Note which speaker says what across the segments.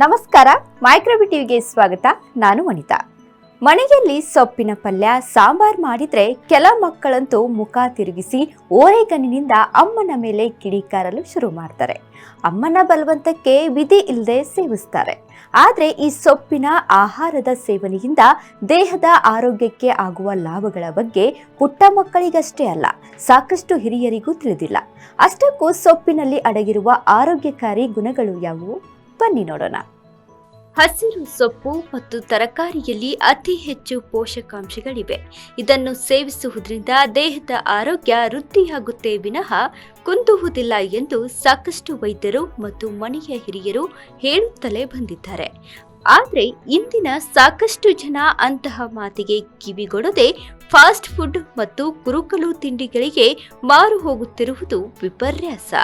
Speaker 1: ನಮಸ್ಕಾರ, ಮೈಕ್ರೋಬಿ ಟಿವಿಗೆ ಸ್ವಾಗತ. ನಾನು ವನಿತಾ. ಮನೆಯಲ್ಲಿ ಸೊಪ್ಪಿನ ಪಲ್ಯ, ಸಾಂಬಾರ್ ಮಾಡಿದ್ರೆ ಕೆಲ ಮಕ್ಕಳಂತೂ ಮುಖ ತಿರುಗಿಸಿ ಓರೆಗನ್ನಿನಿಂದ ಅಮ್ಮನ ಮೇಲೆ ಕಿಡಿಕಾರಲು ಶುರು ಮಾಡ್ತಾರೆ. ಅಮ್ಮನ ಬಲವಂತಕ್ಕೆ ವಿಧಿ ಇಲ್ಲದೆ ಸೇವಿಸ್ತಾರೆ. ಆದರೆ ಈ ಸೊಪ್ಪಿನ ಆಹಾರದ ಸೇವನೆಯಿಂದ ದೇಹದ ಆರೋಗ್ಯಕ್ಕೆ ಆಗುವ ಲಾಭಗಳ ಬಗ್ಗೆ ಪುಟ್ಟ ಮಕ್ಕಳಿಗಷ್ಟೇ ಅಲ್ಲ, ಸಾಕಷ್ಟು ಹಿರಿಯರಿಗೂ ತಿಳಿದಿಲ್ಲ. ಅಷ್ಟಕ್ಕೂ ಸೊಪ್ಪಿನಲ್ಲಿ ಅಡಗಿರುವ ಆರೋಗ್ಯಕಾರಿ ಗುಣಗಳು ಯಾವುವು? ಬನ್ನಿ ನೋಡೋಣ. ಹಸಿರು ಸೊಪ್ಪು ಮತ್ತು ತರಕಾರಿಯಲ್ಲಿ ಅತಿ ಹೆಚ್ಚು ಪೋಷಕಾಂಶಗಳಿವೆ. ಇದನ್ನು ಸೇವಿಸುವುದರಿಂದ ದೇಹದ ಆರೋಗ್ಯ ವೃದ್ಧಿಯಾಗುತ್ತೆ ವಿನಃ ಕುಂದುವುದಿಲ್ಲ ಎಂದು ಸಾಕಷ್ಟು ವೈದ್ಯರು ಮತ್ತು ಮನೆಯ ಹಿರಿಯರು ಹೇಳುತ್ತಲೇ ಬಂದಿದ್ದಾರೆ. ಆದರೆ ಇಂದಿನ ಸಾಕಷ್ಟು ಜನ ಅಂತಹ ಮಾತಿಗೆ ಕಿವಿಗೊಡದೆ ಫಾಸ್ಟ್ ಫುಡ್ ಮತ್ತು ಕುರುಕಲು ತಿಂಡಿಗಳಿಗೆ ಮಾರು ಹೋಗುತ್ತಿರುವುದು ವಿಪರ್ಯಾಸ.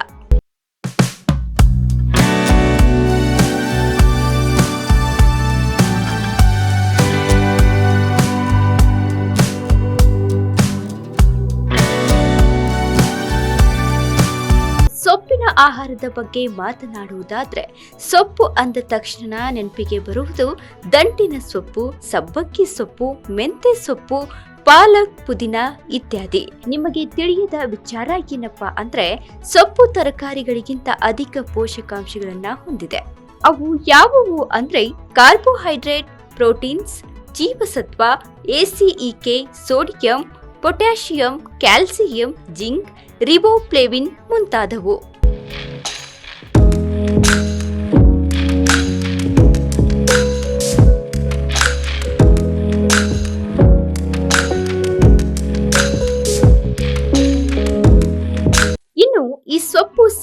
Speaker 1: ಆಹಾರದ ಬಗ್ಗೆ ಮಾತನಾಡುವುದಾದ್ರೆ, ಸೊಪ್ಪು ಅಂದ ತಕ್ಷಣ ನೆನಪಿಗೆ ಬರುವುದು ದಂಟಿನ ಸೊಪ್ಪು, ಸಬ್ಬಕ್ಕಿ ಸೊಪ್ಪು, ಮೆಂತೆ ಸೊಪ್ಪು, ಪಾಲಕ್, ಪುದೀನ ಇತ್ಯಾದಿ. ನಿಮಗೆ ತಿಳಿಯದ ವಿಚಾರ ಏನಪ್ಪ ಅಂದ್ರೆ, ಸೊಪ್ಪು ತರಕಾರಿಗಳಿಗಿಂತ ಅಧಿಕ ಪೋಷಕಾಂಶಗಳನ್ನ ಹೊಂದಿದೆ. ಅವು ಯಾವುವು ಅಂದ್ರೆ, ಕಾರ್ಬೋಹೈಡ್ರೇಟ್, ಪ್ರೋಟೀನ್ಸ್, ಜೀವಸತ್ವ A C E K sodium, potassium, calcium, zinc, riboflavin ಮುಂತಾದವು.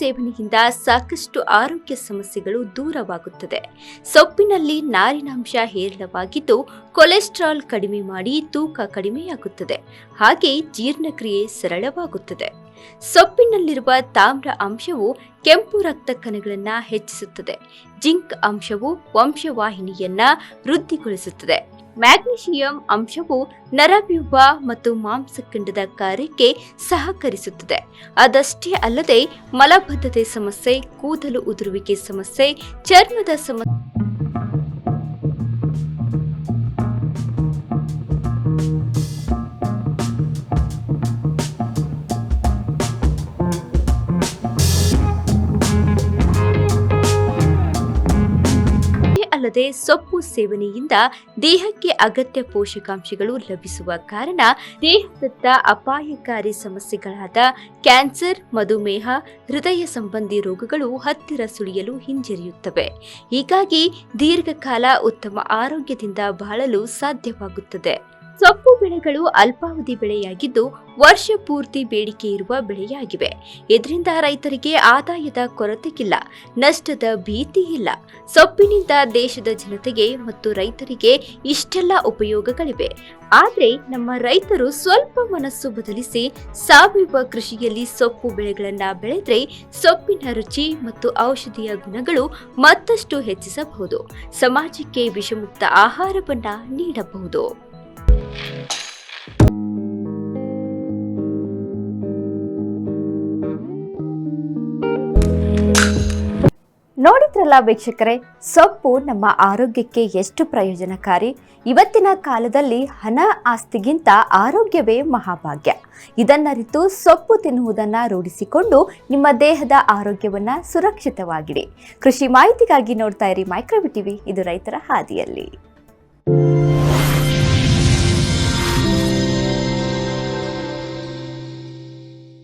Speaker 1: ಸೇವನೆಯಿಂದ ಸಾಕಷ್ಟು ಆರೋಗ್ಯ ಸಮಸ್ಯೆಗಳು ದೂರವಾಗುತ್ತದೆ. ಸೊಪ್ಪಿನಲ್ಲಿ ನಾರಿನಾಂಶ ಹೇರಳವಾಗಿದ್ದು, ಕೊಲೆಸ್ಟ್ರಾಲ್ ಕಡಿಮೆ ಮಾಡಿ ತೂಕ ಕಡಿಮೆಯಾಗುತ್ತದೆ. ಹಾಗೆ ಜೀರ್ಣಕ್ರಿಯೆ ಸರಳವಾಗುತ್ತದೆ. ಸೊಪ್ಪಿನಲ್ಲಿರುವ ತಾಮ್ರ ಅಂಶವು ಕೆಂಪು ರಕ್ತ ಕಣಗಳನ್ನು ಹೆಚ್ಚಿಸುತ್ತದೆ. ಜಿಂಕ್ ಅಂಶವು ವಂಶವಾಹಿನಿಯನ್ನ ವೃದ್ಧಿಗೊಳಿಸುತ್ತದೆ. ಮ್ಯಾಗ್ನೀಷಿಯಂ ಅಂಶವು ನರವ್ಯೂಹ ಮತ್ತು ಮಾಂಸಖಂಡದ ಕಾರ್ಯಕ್ಕೆ ಸಹಕರಿಸುತ್ತದೆ. ಅದಷ್ಟೇ ಅಲ್ಲದೆ ಮಲಬದ್ಧತೆ ಸಮಸ್ಯೆ, ಕೂದಲು ಉದುರುವಿಕೆ ಸಮಸ್ಯೆ, ಚರ್ಮದ ಸಮಸ್ಯೆ ಅಲ್ಲದೆ ಸೊಪ್ಪು ಸೇವನೆಯಿಂದ ದೇಹಕ್ಕೆ ಅಗತ್ಯ ಪೋಷಕಾಂಶಗಳು ಲಭಿಸುವ ಕಾರಣ ದೇಹದತ್ತ ಅಪಾಯಕಾರಿ ಸಮಸ್ಯೆಗಳಾದ ಕ್ಯಾನ್ಸರ್, ಮಧುಮೇಹ, ಹೃದಯ ಸಂಬಂಧಿ ರೋಗಗಳು ಹತ್ತಿರ ಸುಳಿಯಲು ಹಿಂಜರಿಯುತ್ತವೆ. ಹೀಗಾಗಿ ದೀರ್ಘಕಾಲ ಉತ್ತಮ ಆರೋಗ್ಯದಿಂದ ಬಾಳಲು ಸಾಧ್ಯವಾಗುತ್ತದೆ. ಸೊಪ್ಪು ಬೆಳೆಗಳು ಅಲ್ಪಾವಧಿ ಬೆಳೆಯಾಗಿದ್ದು ವರ್ಷ ಪೂರ್ತಿ ಬೇಡಿಕೆ ಇರುವ ಬೆಳೆಯಾಗಿವೆ. ಇದರಿಂದ ರೈತರಿಗೆ ಆದಾಯದ ಕೊರತೆಗಿಲ್ಲ, ನಷ್ಟದ ಭೀತಿ ಇಲ್ಲ. ಸೊಪ್ಪಿನಿಂದ ದೇಶದ ಜನತೆಗೆ ಮತ್ತು ರೈತರಿಗೆ ಇಷ್ಟೆಲ್ಲ ಉಪಯೋಗಗಳಿವೆ. ಆದರೆ ನಮ್ಮ ರೈತರು ಸ್ವಲ್ಪ ಮನಸ್ಸು ಬದಲಿಸಿ ಸಾವಯವ ಕೃಷಿಯಲ್ಲಿ ಸೊಪ್ಪು ಬೆಳೆಗಳನ್ನ ಬೆಳೆದ್ರೆ ಸೊಪ್ಪಿನ ರುಚಿ ಮತ್ತು ಔಷಧಿಯ ಗುಣಗಳು ಮತ್ತಷ್ಟು ಹೆಚ್ಚಿಸಬಹುದು. ಸಮಾಜಕ್ಕೆ ವಿಷಮುಕ್ತ ಆಹಾರವನ್ನ ನೀಡಬಹುದು. ನೋಡಿದ್ರಲ್ಲ ವೀಕ್ಷಕರೇ, ಸೊಪ್ಪು ನಮ್ಮ ಆರೋಗ್ಯಕ್ಕೆ ಎಷ್ಟು ಪ್ರಯೋಜನಕಾರಿ? ಇವತ್ತಿನ ಕಾಲದಲ್ಲಿ ಹಣ ಆಸ್ತಿಗಿಂತ ಆರೋಗ್ಯವೇ ಮಹಾಭಾಗ್ಯ. ಇದನ್ನರಿತು ಸೊಪ್ಪು ತಿನ್ನುವುದನ್ನು ರೂಢಿಸಿಕೊಂಡು ನಿಮ್ಮ ದೇಹದ ಆರೋಗ್ಯವನ್ನು ಸುರಕ್ಷಿತವಾಗಿಡಿ. ಕೃಷಿ ಮಾಹಿತಿಗಾಗಿ ನೋಡ್ತಾ ಇರಿ ಮೈಕ್ರೋವಿ ಟಿವಿ, ಇದು ರೈತರ ಹಾದಿಯಲ್ಲಿ.